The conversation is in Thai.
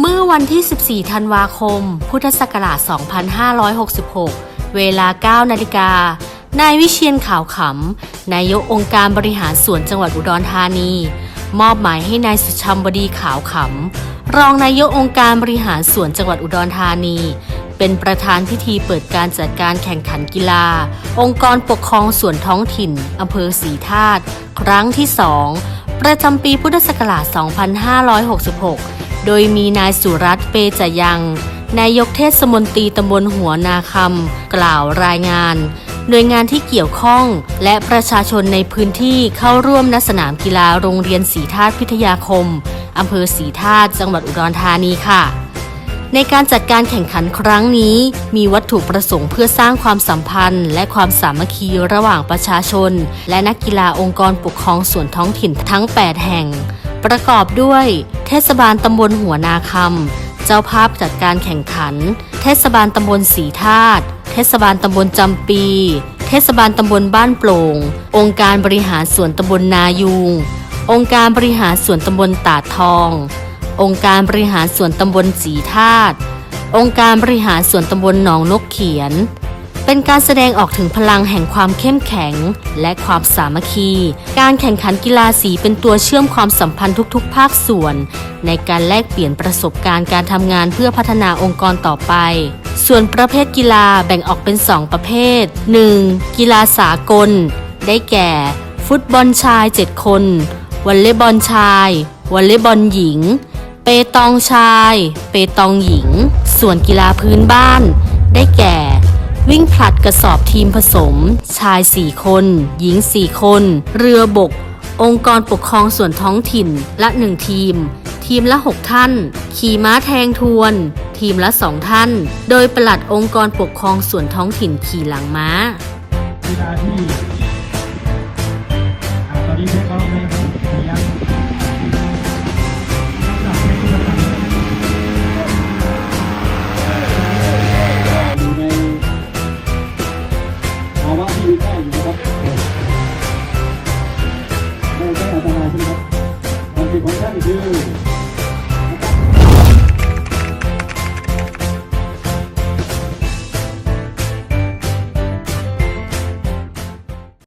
เมื่อวันที่ 14 ธันวาคม พุทธศักราช 2566 เวลา 9 นาฬิกา นายวิเชียนขาวขำ นายกองค์การบริหารส่วนจังหวัดอุดรธานี มอบหมายให้นายสุชัมบดีขาวขำ รองนายกองค์การบริหารส่วนจังหวัดอุดรธานี เป็นประธานพิธีเปิดการจัดการแข่งขันกีฬา องค์กรปกครองส่วนท้องถิ่นอำเภอศรีธาตุครั้งที่ 2 ประจำปีพุทธศักราช 2566 โดยมีนายสุรัตน์เปจยังนายกเทศมนตรีตำบลหัวนาคำกล่าวรายงาน หน่วยงานที่เกี่ยวข้องและประชาชนในพื้นที่เข้าร่วมณสนามกีฬาโรงเรียนศรีธาตุพิทยาคมอำเภอศรีธาตุจังหวัดอุดรธานีค่ะ ในการจัดการแข่งขันครั้งนี้ มีวัตถุประสงค์เพื่อสร้างความสัมพันธ์ และความสามัคคีระหว่างประชาชน และนักกีฬาองค์กรปกครองส่วนท้องถิ่นทั้ง 8 แห่ง ประกอบด้วย เทศบาลตำบลหัวนาคำเจ้าภาพจัดการแข่งขัน เทศบาลตำบลสีธาตุเทศบาลตำบลจำปี เทศบาลตำบลบ้านโปร่ง องค์การบริหารส่วนตำบลนายูง องค์การบริหารส่วนตำบลตาดทอง องค์การบริหารส่วนตำบลสีธาตุองค์การบริหารส่วนตำบลหนองนกเขียน เป็นการแสดงออกถึงพลังแห่งความเข้มแข็ง และความสามัคคี การแข่งขันกีฬาสีเป็นตัวเชื่อมความสัมพันธ์ทุกๆ ภาคส่วน ในการแลกเปลี่ยนประสบการณ์การทำงานเพื่อพัฒนาองค์กรต่อไป ส่วนประเภทกีฬาแบ่งออกเป็น 2 ประเภท 1. กีฬาสากล ได้แก่ ฟุตบอลชาย 7 คนวอลเลย์บอลชาย วอลเลย์บอลหญิง เปตองชาย เปตองหญิง ส่วนกีฬาพื้นบ้าน ได้แก่ วิ่งผลัดกระสอบทีมผสม ชาย 4 คน หญิง 4 คน เรือบก องค์กรปกครองส่วนท้องถิ่นละ 1 ทีม ทีมละ 6 ท่าน ขี่ม้าแทงทวน ทีมละ 2 ท่าน โดยปลัดองค์กรปกครองส่วนท้องถิ่นขี่หลังม้า ไ